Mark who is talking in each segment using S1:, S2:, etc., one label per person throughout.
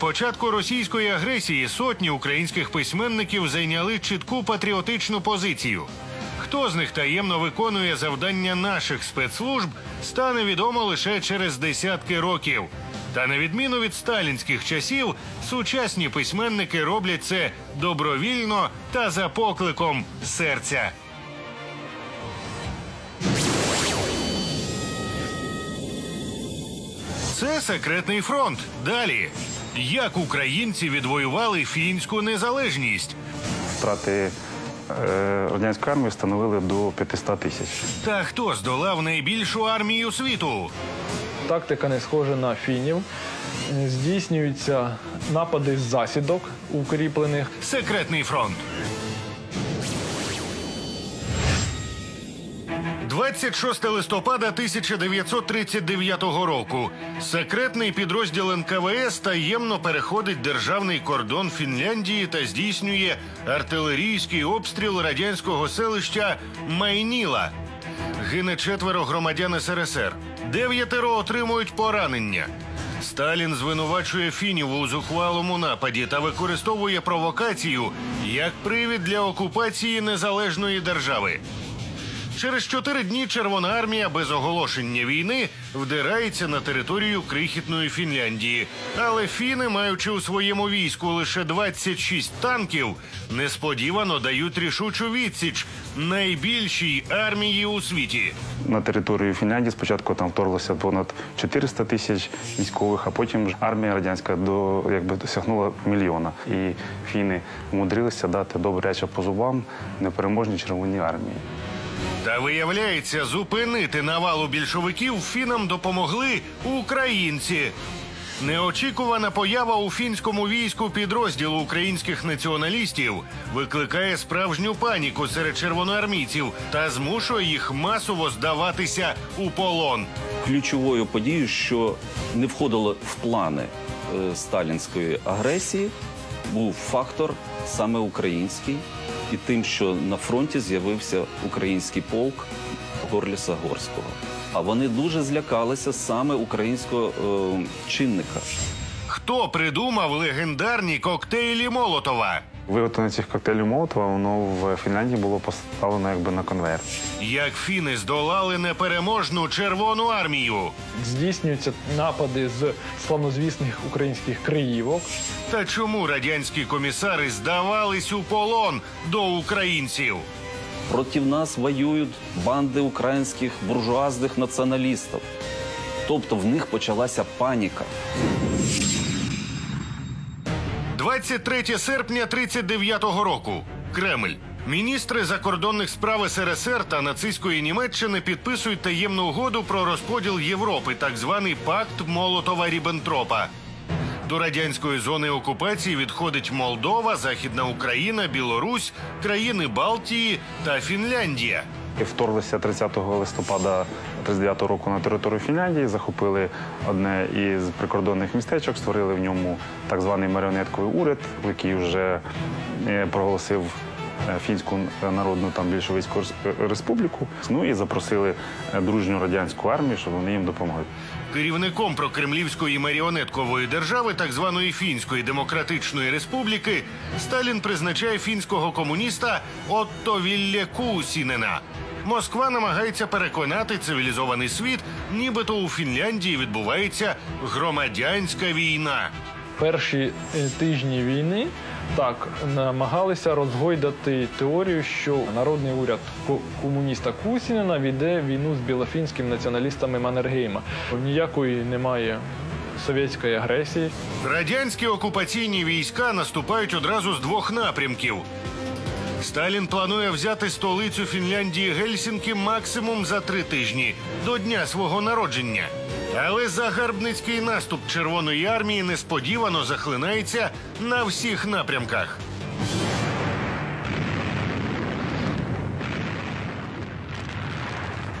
S1: Початку російської агресії сотні українських письменників зайняли чітку патріотичну позицію. Хто з них таємно виконує завдання наших спецслужб, стане відомо лише через десятки років. Та на відміну від сталінських часів, сучасні письменники роблять це добровільно та за покликом серця. Це секретний фронт. Далі. Як українці відвоювали фінську незалежність?
S2: Втрати е, радянської армії становили до 500 тисяч.
S1: Та хто здолав найбільшу армію світу?
S3: Тактика не схожа на фінів. Здійснюються напади з засідок укріплених.
S1: Секретний фронт. 26 листопада 1939 року. Секретний підрозділ НКВС таємно переходить державний кордон Фінляндії та здійснює артилерійський обстріл радянського селища Майніла. Гине четверо громадян СРСР. Дев'ятеро отримують поранення. Сталін звинувачує фінів у зухвалому нападі та використовує провокацію як привід для окупації незалежної держави. Через чотири дні Червона армія без оголошення війни вдирається на територію крихітної Фінляндії. Але фіни, маючи у своєму війську лише 26 танків, несподівано дають рішучу відсіч найбільшій армії у світі.
S2: На територію Фінляндії спочатку там вторглося понад 400 тисяч військових, а потім ж армія радянська до якби досягнула мільйона. І фіни умудрилися дати добряче по зубам непереможній червоній армії.
S1: Та виявляється, зупинити навалу більшовиків фінам допомогли українці. Неочікувана поява у фінському війську підрозділу українських націоналістів викликає справжню паніку серед червоноармійців та змушує їх масово здаватися у полон.
S4: ключовою подією, що не входило в плани е, сталінської агресії, був фактор саме український, і тим, що на фронті з'явився український полк Горліса Горського. А вони дуже злякалися саме українського е, чинника.
S1: Хто придумав легендарні коктейлі Молотова?
S2: Виготовлення цих коктейлів Молотова воно в Фінляндії було поставлено якби на конвейер.
S1: Як фіни здолали непереможну червону армію?
S3: Здійснюються напади з славнозвісних українських криївок.
S1: Та чому радянські комісари здавались у полон до українців?
S4: Проти нас воюють банди українських буржуазних націоналістів. Тобто в них почалася паніка.
S1: 23 серпня 39-го року. Кремль. Міністри закордонних справ СРСР та нацистської Німеччини підписують таємну угоду про розподіл Європи, так званий пакт Молотова Ріббентропа. До радянської зони окупації відходить Молдова, Західна Україна, Білорусь, країни Балтії та Фінляндія.
S2: І вторглися 30 листопада 39 року на територію Фінляндії, захопили одне із прикордонних містечок, створили в ньому так званий маріонетковий уряд, який вже е, проголосив е, фінську народну там більшовицьку республіку. Ну і запросили е, дружню радянську армію, щоб вони їм допомогли.
S1: Керівником прокремлівської маріонеткової держави, так званої Фінської Демократичної Республіки, Сталін призначає фінського комуніста Отто Віллє Кусінена. Москва намагається переконати цивілізований світ, нібито у Фінляндії відбувається громадянська війна.
S3: Перші е, тижні війни так намагалися розгойдати теорію, що народний уряд комуніста Кусінена веде війну з білофінськими націоналістами Маннергейма. Ніякої немає совєтської агресії.
S1: Радянські окупаційні війська наступають одразу з двох напрямків. Сталін планує взяти столицю Фінляндії Гельсінкі максимум за три тижні до дня свого народження. Але загарбницький наступ Червоної армії несподівано захлинається на всіх напрямках.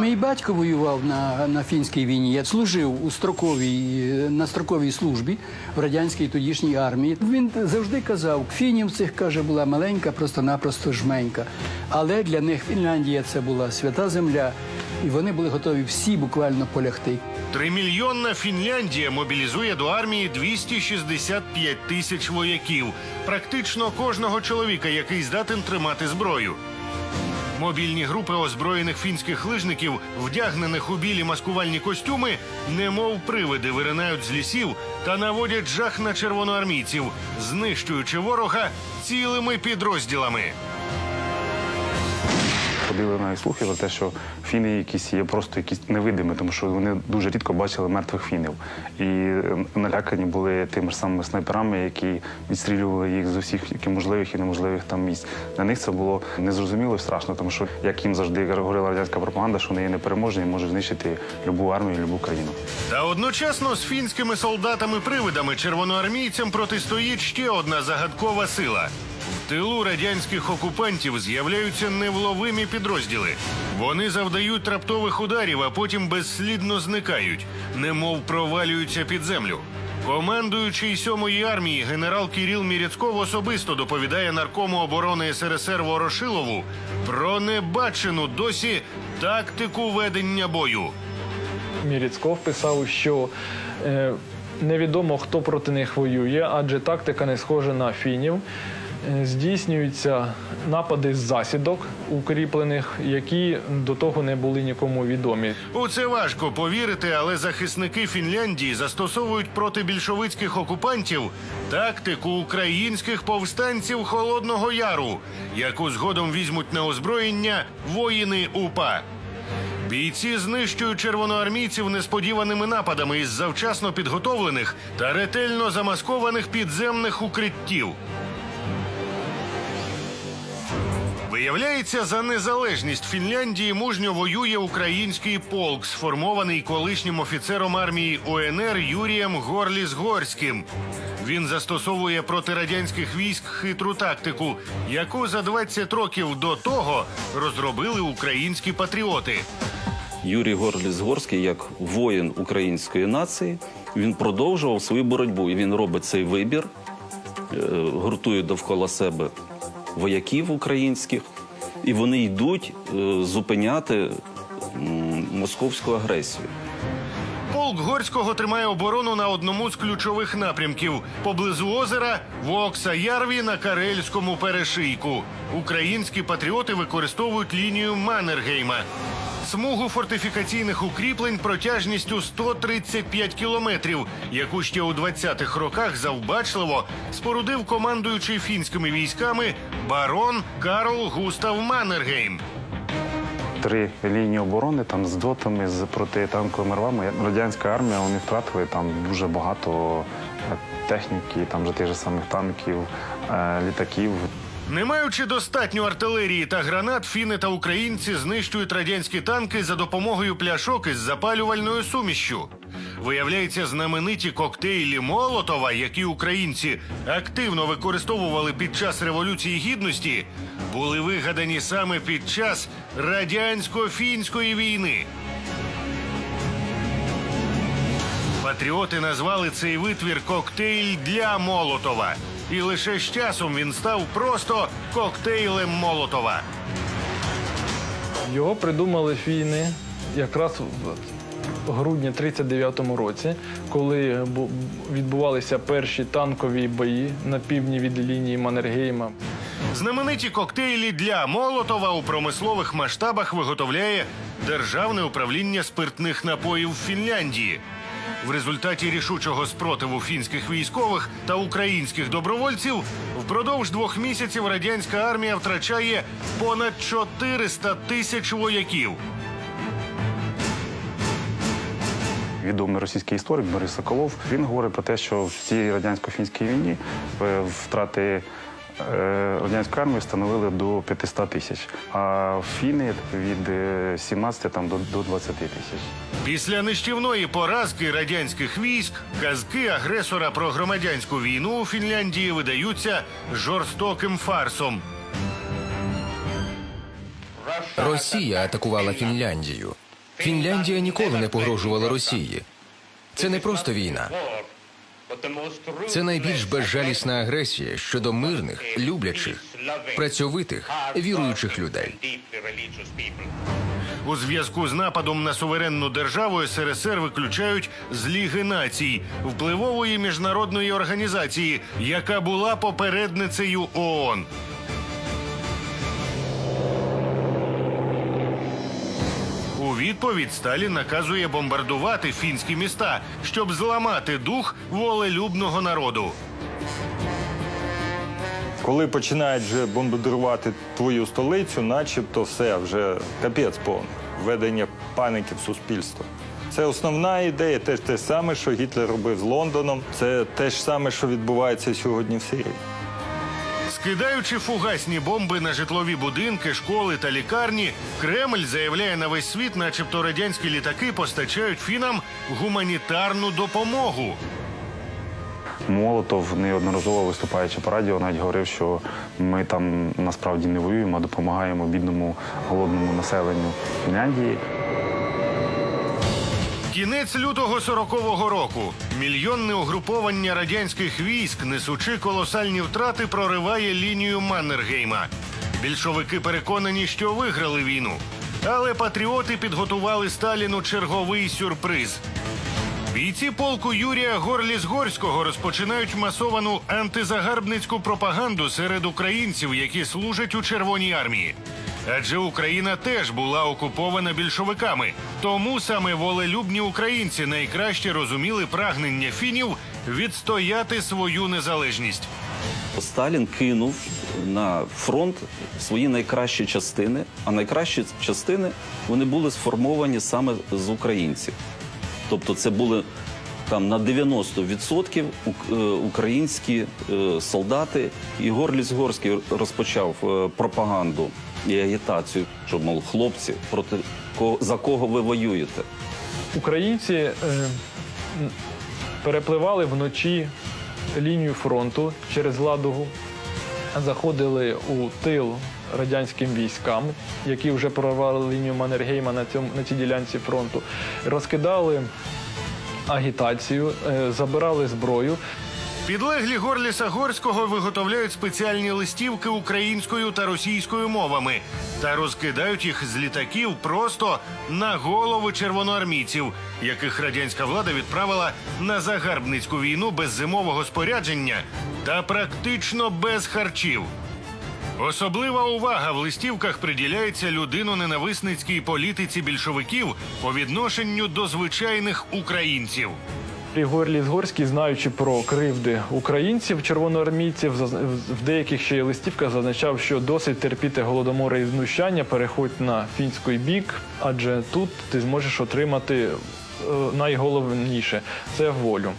S5: Мій батько воював на, на фінській війні. Я служив у строковій на строковій службі в радянській тодішній армії. Він завжди казав, фінів цих каже була маленька, просто-напросто жменька. Але для них Фінляндія це була свята земля. і вони були готові всі буквально полягти.
S1: Тримільйонна Фінляндія мобілізує до армії 265 тисяч вояків, практично кожного чоловіка, який здатен тримати зброю. Мобільні групи озброєних фінських лижників, вдягнених у білі маскувальні костюми, немов привиди виринають з лісів та наводять жах на червоноармійців, знищуючи ворога цілими підрозділами.
S2: Ходили навіть слухи про те, що фіни якісь є просто якісь невидимі, тому що вони дуже рідко бачили мертвих фінів. І е, налякані були тими ж самими снайперами, які відстрілювали їх з усіх які можливих і неможливих там місць. Для них це було незрозуміло і страшно, тому що як їм завжди говорила радянська пропаганда, що вони є непереможні і можуть знищити любу армію, любу країну.
S1: Та одночасно з фінськими солдатами-привидами червоноармійцям протистоїть ще одна загадкова сила. В тилу радянських окупантів з'являються невловимі підрозділи. Вони завдають раптових ударів, а потім безслідно зникають, немов провалюються під землю. Командуючий сьомої армії генерал Кіріл Міряцков особисто доповідає наркому оборони СРСР Ворошилову про небачену досі тактику ведення бою.
S3: Міріцков писав, що е, невідомо хто проти них воює, адже тактика не схожа на фінів. Е, Здійснюються напади з засідок укріплених, які до того не були нікому відомі.
S1: У це важко повірити, але захисники Фінляндії застосовують проти більшовицьких окупантів тактику українських повстанців Холодного Яру, яку згодом візьмуть на озброєння воїни УПА. Бійці знищують червоноармійців несподіваними нападами із завчасно підготовлених та ретельно замаскованих підземних укриттів. Виявляється, за незалежність Фінляндії мужньо воює український полк, сформований колишнім офіцером армії УНР Юрієм Горліс-Горським. Він застосовує проти радянських військ хитру тактику, яку за 20 років до того розробили українські патріоти.
S4: Юрій Горліс-Горський, як воїн української нації, він продовжував свою боротьбу. І він робить цей вибір, е, гуртує довкола себе вояків українських, і вони йдуть е, зупиняти московську агресію.
S1: Полк Горського тримає оборону на одному з ключових напрямків поблизу озера Вокса Ярві на Карельському перешийку. Українські патріоти використовують лінію Маннергейма. Смугу фортифікаційних укріплень протяжністю 135 кілометрів, яку ще у 20-х роках завбачливо спорудив командуючий фінськими військами барон Карл Густав Маннергейм.
S2: Три лінії оборони там з дотами, з протитанковими рвами. Радянська армія вони втратили там дуже багато е, техніки, там же тих же самих танків, е, літаків.
S1: Не маючи достатньо артилерії та гранат, фіни та українці знищують радянські танки за допомогою пляшок із запалювальною сумішшю. Виявляється, знамениті коктейлі Молотова, які українці активно використовували під час революції гідності, були вигадані саме під час радянсько-фінської війни. Патріоти назвали цей витвір коктейль для Молотова. І лише з часом він став просто коктейлем Молотова.
S3: Його придумали фіни якраз в грудні 39-му році, коли відбувалися перші танкові бої на півдні від лінії Маннергейма.
S1: Знамениті коктейлі для Молотова у промислових масштабах виготовляє Державне управління спиртних напоїв Фінляндії. В результаті рішучого спротиву фінських військових та українських добровольців впродовж двох місяців радянська армія втрачає понад 400 тисяч вояків.
S2: Відомий російський історик Борис Соколов він говорить про те, що в цій радянсько-фінській війні е, втрати радянської армії становили до 500 тисяч, а фіни від е, 17 там, до, до 20 тисяч.
S1: Після нищівної поразки радянських військ казки агресора про громадянську війну у Фінляндії видаються жорстоким фарсом.
S6: Росія атакувала Фінляндію. Фінляндія ніколи не погрожувала Росії. Це не просто війна. Це найбільш безжалісна агресія щодо мирних, люблячих, працьовитих, віруючих людей.
S1: У зв'язку з нападом на суверенну державу СРСР виключають з Ліги націй, впливової міжнародної організації, яка була попередницею ООН. Відповідь Сталін наказує бомбардувати фінські міста, щоб зламати дух волелюбного народу.
S7: Коли починають вже бомбардувати твою столицю, начебто все вже капець повний. Введення паніки в суспільство. Це основна ідея, теж те саме, що Гітлер робив з Лондоном. Це те ж саме, що відбувається сьогодні в Сирії.
S1: Скидаючи фугасні бомби на житлові будинки, школи та лікарні, Кремль заявляє на весь світ, начебто радянські літаки постачають фінам гуманітарну допомогу.
S2: Молотов неодноразово виступаючи по радіо, навіть говорив, що ми там насправді не воюємо, а допомагаємо бідному голодному населенню Фінляндії.
S1: Кінець лютого 40-го року. Мільйонне угруповання радянських військ, несучи колосальні втрати, прориває лінію Маннергейма. Більшовики переконані, що виграли війну. Але патріоти підготували Сталіну черговий сюрприз. Бійці полку Юрія Горліс-Горського розпочинають масовану антизагарбницьку пропаганду серед українців, які служать у Червоній армії. Адже Україна теж була окупована більшовиками. Тому саме волелюбні українці найкраще розуміли прагнення фінів відстояти свою незалежність.
S4: Сталін кинув на фронт свої найкращі частини, а найкращі частини вони були сформовані саме з українців. Тобто, це були там на 90% е, українські е, солдати. І Горліс Горський розпочав е, пропаганду і агітацію, що мов хлопці, проти кого за кого ви воюєте.
S3: Українці е, перепливали вночі лінію фронту через Ладогу, заходили у тил радянським військам, які вже прорвали лінію Маннергейма на, цьому, на цій ділянці фронту, розкидали агітацію, е, забирали зброю.
S1: Підлеглі Горліса Горського виготовляють спеціальні листівки українською та російською мовами та розкидають їх з літаків просто на голови червоноармійців, яких радянська влада відправила на загарбницьку війну без зимового спорядження та практично без харчів. Особлива увага в листівках приділяється людино-ненависницькій політиці більшовиків по відношенню до звичайних українців.
S3: Ігор Лісгорський, знаючи про кривди українців, червоноармійців, в деяких ще листівках зазначав, що досить терпіти голодомори і знущання, переходь на фінський бік, адже тут ти зможеш отримати е, найголовніше це волю.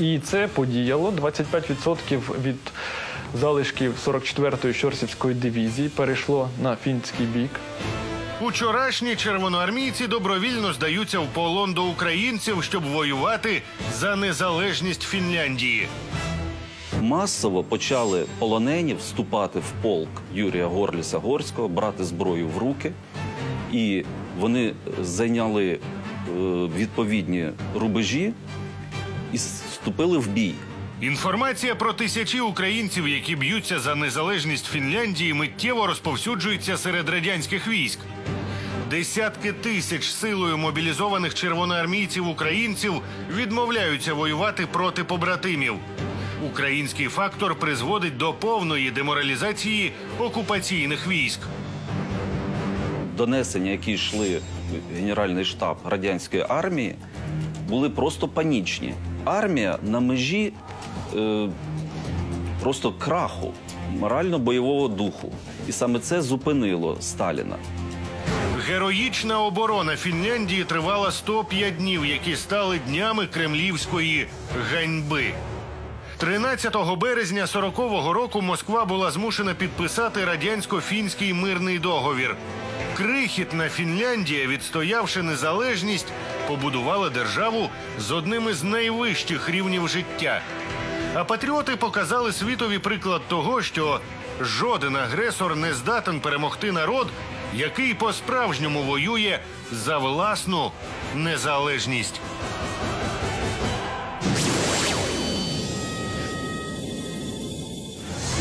S3: І це подіяло. 25% від залишків 44-ї Щорсівської дивізії перейшло на фінський бік.
S1: Учорашні червоноармійці добровільно здаються в полон до українців, щоб воювати за незалежність Фінляндії.
S4: Масово почали полонені вступати в полк Юрія Горліса Горського, брати зброю в руки, і вони зайняли е, відповідні рубежі і вступили в бій.
S1: Інформація про тисячі українців, які б'ються за незалежність Фінляндії, миттєво розповсюджується серед радянських військ. Десятки тисяч силою мобілізованих червоноармійців українців відмовляються воювати проти побратимів. Український фактор призводить до повної деморалізації окупаційних військ.
S4: Донесення, які йшли в Генеральний штаб радянської армії, були просто панічні. Армія на межі е, просто краху, морально-бойового духу. І саме це зупинило Сталіна.
S1: Героїчна оборона Фінляндії тривала 105 днів, які стали днями кремлівської ганьби. 13 березня 40-го року Москва була змушена підписати радянсько-фінський мирний договір. Крихітна Фінляндія, відстоявши незалежність, побудувала державу з одним із найвищих рівнів життя. А патріоти показали світові приклад того, що жоден агресор не здатен перемогти народ, який по-справжньому воює за власну незалежність.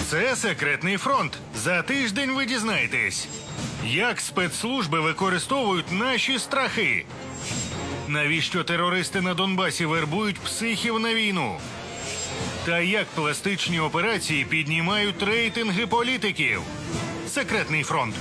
S1: Це секретний фронт. За тиждень ви дізнаєтесь, як спецслужби використовують наші страхи. Навіщо терористи на Донбасі вербують психів на війну? Та як пластичні операції піднімають рейтинги політиків? Секретний фронт.